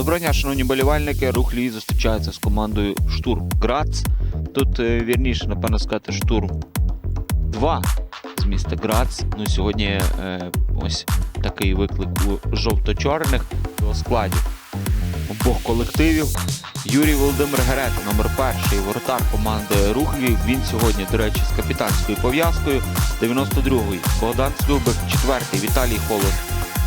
Доброго дня, шановні болівальники. Рух Львів зустрічається з командою Штурм Грац. Тут е, вірніше, напевно, сказати, штурм 2 з міста Грац. Ну, сьогодні е, ось такий виклик у жовто-чорних у складі обох колективів. Юрій Володимир Герета, номер перший, воротар команди Рух Львів. Він сьогодні, до речі, з капітанською пов'язкою 92-й. Богдан Слюбик, 4-й, Віталій Холод,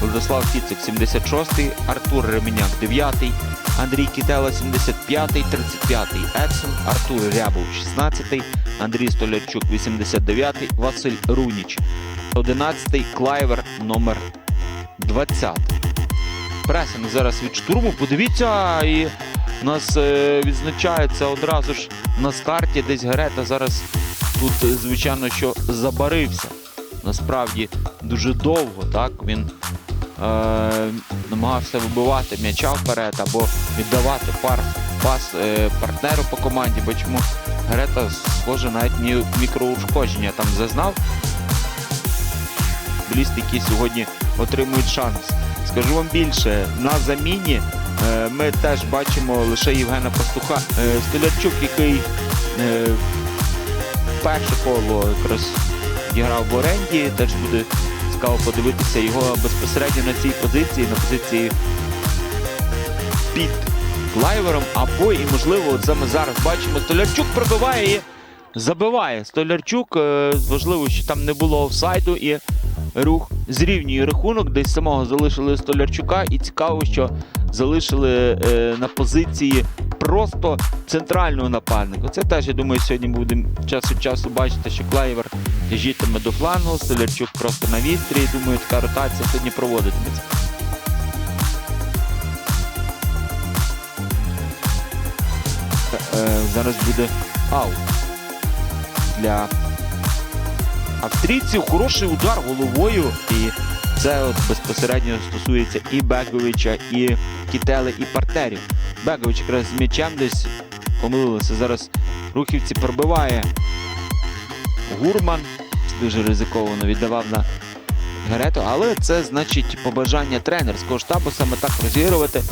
Владислав Фіцик, 76-й, Артур Ременяк, 9-й, Андрій Кітела, 75-й, 35-й, Едсон, Артур Рябов, 16-й, Андрій Столярчук, 89-й, Василь Руніч, 11-й, Клайвер, номер 20 Пресинг зараз від штурму. Подивіться, і у нас е, відзначається одразу ж на старті. Десь Герета зараз тут, звичайно, що забарився. Насправді дуже довго, так? Він намагався вибивати м'яча вперед або віддавати пар, пас е, партнеру по команді. Бачимо, Герета, схоже, навіть мікроушкодження там зазнав. Футболісти, які сьогодні отримують шанс. Скажу вам більше, на заміні е, ми теж бачимо лише Євгена Пастуха. Е, Столярчук, який е, перше коло якраз грав в оренді, теж буде цікаво подивитися його безпосередньо на цій позиції, на позиції під лайвером. або і, можливо, от саме зараз бачимо, Столярчук пробиває і забиває. Столярчук, е, важливо, що там не було офсайду і рух зрівнює рахунок, десь самого залишили Столярчука, і цікаво, що залишили е, на позиції просто центрального нападника. Це теж, я думаю, сьогодні будемо час від часу бачити, що Клайвер тяжітиме до флангу, Столярчук просто на відстрі. Думаю, така ротація сьогодні проводитиметься. Е, зараз буде аут для австрійців. Хороший удар головою. І це безпосередньо стосується і Беговича, і Кітели, і партнерів. Бегович якраз з м'ячем десь помилилися. Зараз рухівці пробиває Гурман. Дуже ризиковано віддавав на Герету, але це значить побажання тренерського штабу саме так розігрувати.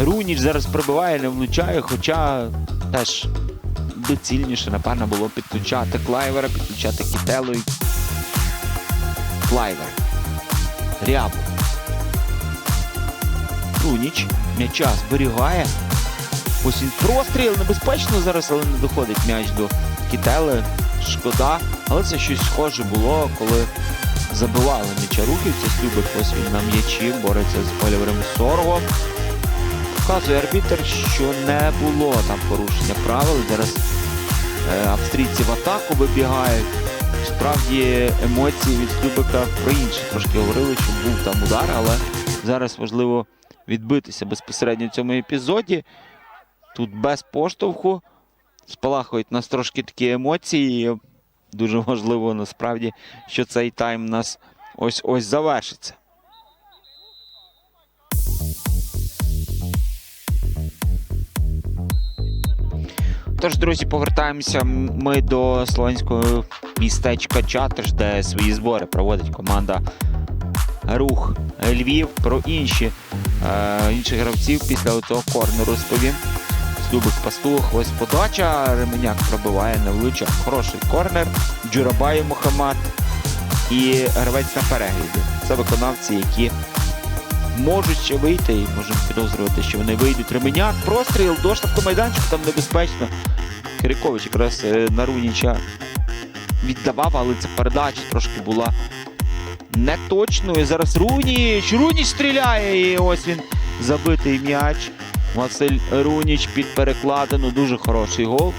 Руніч зараз пробиває, не влучає, хоча теж доцільніше, напевно, було підключати Клайвера, підключати Кітелу і Клайвер. Рябу. Руніч м'яча зберігає. Ось він простріл, небезпечно зараз, але не доходить м'яч до Кітели. Шкода. Але це щось схоже було, коли забивали м'яча рухівці. Слюбик ось він на м'ячі, бореться з Олівером Сорго. Вказує арбітр, що не було там порушення правил. Зараз е, австрійці в атаку вибігають. Справді емоції від Слюбика про інше трошки говорили, що був там удар, але зараз важливо відбитися безпосередньо в цьому епізоді. Тут без поштовху спалахують нас трошки такі емоції. Дуже важливо насправді, що цей тайм у нас ось ось завершиться. Тож, друзі, повертаємося ми до словенського містечка Чатриш, де свої збори проводить команда Рух Львів. Про інші е, інших гравців після цього корнеру розповім. Любик пастух, ось подача. Ременяк пробиває, не влучав. Хороший корнер. Джурабай Мухаммад і гравець на перегляді. Це виконавці, які можуть ще вийти і можемо підозрювати, що вони вийдуть. Ременяк, простріл, доштовху майданчику, там небезпечно. Кирикович якраз е, на Руніча віддавав, але ця передача трошки була неточною. Зараз Руніч, Руніч стріляє, і ось він забитий м'яч. Василь Руніч під перекладину. Дуже хороший гол.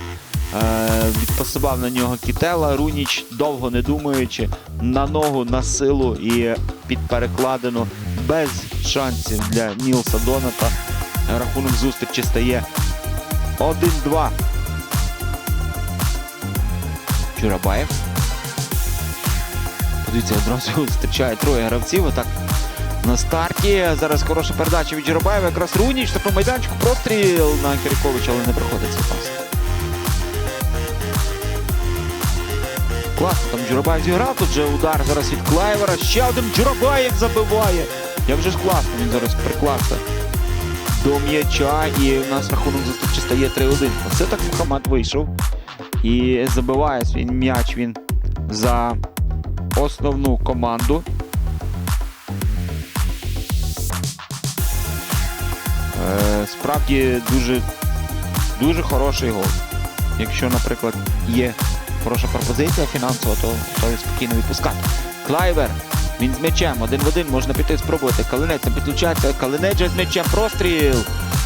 Е, відпасував на нього Кітела. Руніч, довго не думаючи, на ногу, на силу і під перекладину без шансів для Нілса Доната. Рахунок зустрічі стає 1-2. Чурабаєв. Подивіться, одразу зустрічає троє гравців. Отак на старті. Зараз хороша передача від Джеробаєва. Якраз Руніч, такому майданчику простріл на Кириковича, але не проходить цей пас. Класно, там Джуробаєв зіграв. Тут же удар зараз від Клайвера. Ще один Джуробаєв забиває. Як же ж класно він зараз приклався до м'яча, і у нас рахунок зустрічі стає 3-1. Оце так Мухаммад вийшов і забиває свій м'яч він за основну команду. Е, справді дуже, дуже хороший гол. Якщо, наприклад, є хороша пропозиція фінансова, то, то спокійно відпускати. Клайвер. Він з м'ячем, один в один можна піти спробувати. Калинець не підключається. Калинець з м'ячем простріл.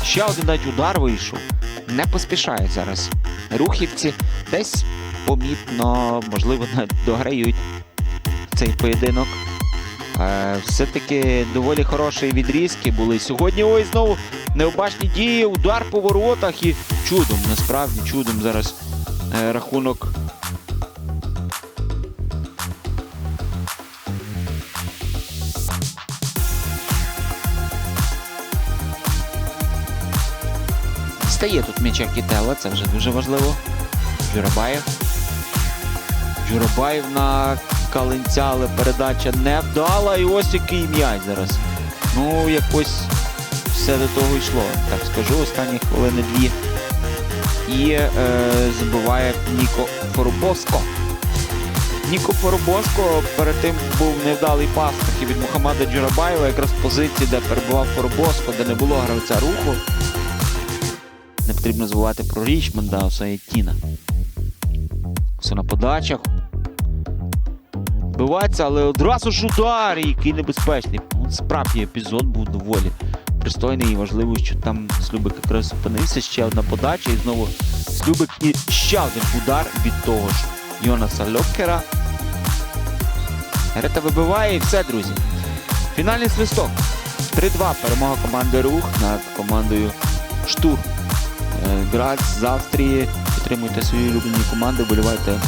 Ще один навіть удар вийшов. Не поспішають зараз. Рухівці десь помітно, можливо, дограють цей поєдинок. Е, все-таки доволі хороші відрізки були. Сьогодні ось знову необачні дії, удар по воротах і чудом, насправді чудом зараз е, рахунок. Стає тут м'яча Кітела, це вже дуже важливо. Джурабаєв. Джурабаєв на Калинця, але передача не вдала. І ось який м'яч зараз. Ну, якось все до того йшло. Так скажу, останні хвилини дві. І е, забиває Ніко Форубоско. Ніко Форобоско перед тим був невдалий пас таки від Мухаммада Джурабаєва, якраз в позиції, де перебував Форобоско, де не було гравця руху. Не потрібно забувати про Річмонда, оце Тіна. Все на подачах. Вбивається, але одразу ж удар, який небезпечний. Ну, Справді епізод був доволі пристойний і важливий, що там Слюбик якраз опинився. Ще одна подача, і знову Слюбик і ще один удар від того ж Йонаса Льоккера. Грета вибиває і все, друзі. Фінальний свисток. 3-2. Перемога команди Рух над командою Штурм. Е, Грац з Австрії. Підтримуйте свої улюблені команди, вболівайте е,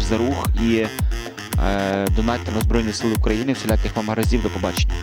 за рух і е, донатьте на Збройні Сили України. Всіляких вам гараздів. До побачення.